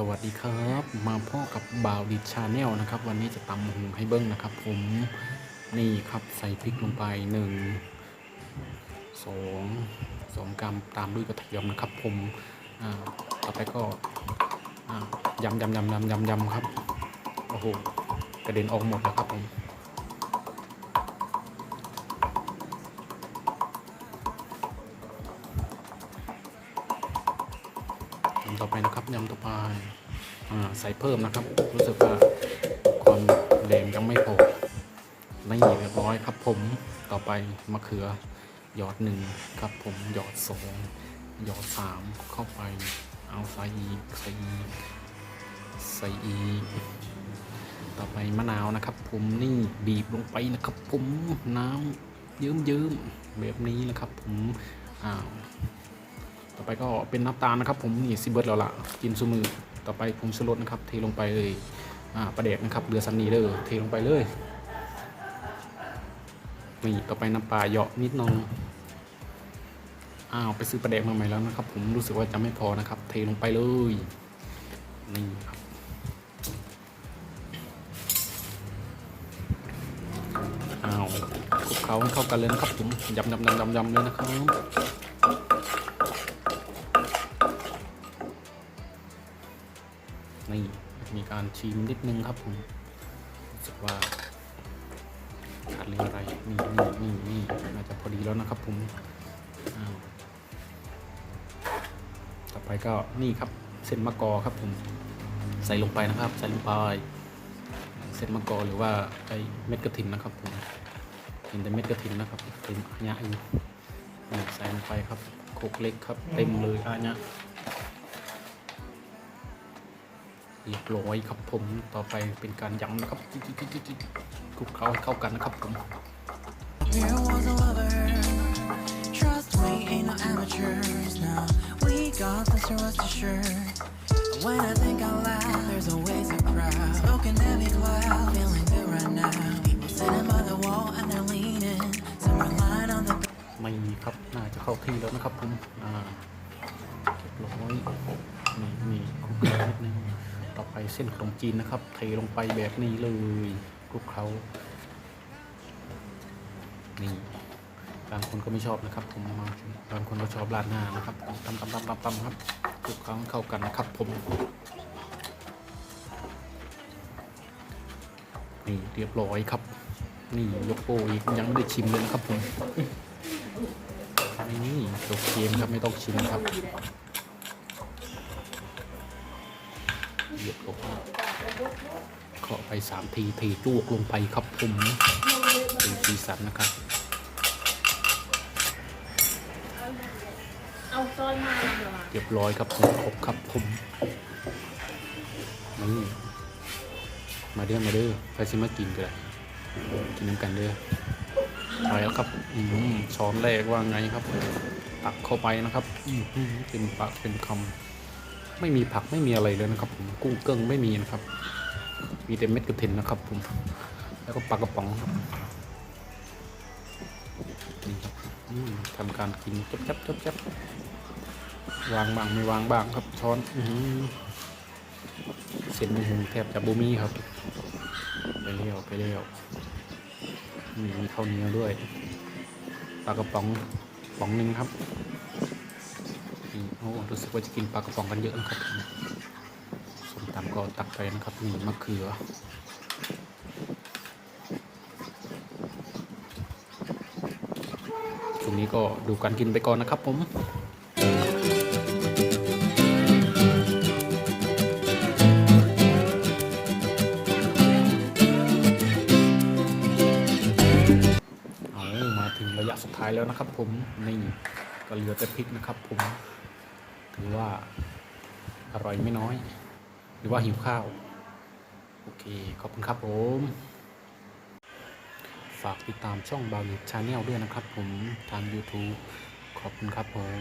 สวัสดีครับ มาพ่อกับบาวดิชาแนลนะครับ วันนี้จะตำหุงให้เบิ้งนะครับ ผมนี่ครับใส่พริกลงไปหนึ่งสองสองกรัมตามด้วยกระเทียมนะครับ ผมต่อไปก็ยำยำยำยำยำยำครับโอ้โหกระเด็นออกหมดแล้วครับผม ยำต่อไปนะครับยำต่อไปอ่าใส่เพิ่มนะครับ รู้สึกว่าความแรงยังไม่พอนี่เรียบร้อยครับ ผมต่อไปมะเขือหยอดหนึ่งครับ ผมหยอดสองหยอดสามเข้าไป เอาใส่อีกใส่อีกใส่อีกต่อไปมะนาวนะครับ ผมนี่บีบลงไปนะครับ ผมน้ำเยิ้มๆแบบนี้นะครับ ผมอ้าว ต่อไปก็เป็นน้ำตาลนะครับ ผมนี่ซิเบิร์ตแล้วล่ะกินซูมือต่อไปผงชูรสนะครับ เทลงไปเลยอ่าประเดกนะครับเรือซันนีเด้อเทลงไปเลยนี่ต่อไปน้ำปลาเหยาะนิดนึงอ้าวไปซื้อประเดกมาใหม่แล้วนะครับ ผมรู้สึกว่าจะไม่พอนะครับ เทลงไปเลยนี่ครับอ้าวคลุกเคล้าให้เข้ากันเลยนะครับผมยำยำยำยำยำเลยนะครับ นี่มีการชิมนิดนึงครับผมรู้สึกว่าขาดเหลืออะไรนี่นี่นี่นี่น่าจะพอดีแล้วนะครับผมต่อไปก็นี่ครับเส้นมะกอครับผมใส่ลงไปนะครับ ใส่ลงไปเส้นมะกอหรือว่าไอเม็ดกระถินนะครับผมเห็นแต่เม็ดกระถินนะครับเต็มอาญะอยู่ใส่ลงไปครับโคกเล็กครับเต็มเลยอาญะ เรียบร้อยครับผมต่อไปเป็นการยำนะครับจิ๊กจิ๊กจิ๊กจิ๊กจิ๊กคลุกเคล้าให้เข้ากันนะครับผม There was a lover. Trust me, ain't no amateurs. Now we got this to rest assured. When I think out loud, there's always a crowd. Smoking heavy cloud, feeling good right now. People sitting by the wall and they're leaning. Some are lying on the ไม่มีครับ น่าจะเข้าที่แล้วนะครับผม อ่าเรียบร้อยนี่นี่คลุกเคล้านิดนึง ต่อไปเส้นขนมจีนนะครับ เทลงไปแบบนี้เลยคลุกเคล้านี่บางคนก็ไม่ชอบนะครับ ผมบางคนก็ชอบราดหน้านะครับตำตำตำตำตำครับคลุกเคล้าเข้ากันนะครับ ผมนี่เรียบร้อยครับ นี่ยกโปอีกยังไม่ได้ชิมเลยนะครับผมนี่จบเกมครับไม่ต้องชิมครับ เหยียบลงเคาะไปสามทีเทจวกลงไปครับผมเป็นสีสันนะครับเอาซอนมาเรียบร้อยครับผมครบครับผมนี่มาเด้อมาเด้อไปซิมากินกันเลยกินน้ำกันเด้อไปแล้วครับอืมช้อนแรกว่าไงครับ ตักเข้าไปนะครับอืมเต็มปากเต็มคำ ไม่มีผักไม่มีอะไรเลยนะครับผมกุ้งเกิ้งไม่มีนะครับ มีแต่เม็ดกระเทียมนะครับผมแล้วก็ปลากระป๋องครับนี่ครับทำการกินจับจับจับจับวางบางไม่วางบางครับช้อนอเส้นหงแทบจะบูมี่ครับไปเลี้ยวไปเลี้ยวมีข้าวเหนียวด้วยปลากระป๋องป๋องหนึ่งครับ รู้สึกว่าจะกินปลากระป๋องกันเยอะนะครับส้มตำก็ตักไปนะครับนี่มะเขือช่วงนี้ก็ดูการกินไปก่อนนะครับผมเอามาถึงระยะสุดท้ายแล้วนะครับผมนี่ก็เหลือแต่พริกนะครับผม ถือว่าอร่อยไม่น้อย หรือว่าหิวข้าว โอเค ขอบคุณครับผม ฝากติดตามช่องบาวิชาแนลด้วยนะครับผม ทาง YouTube ขอบคุณครับผม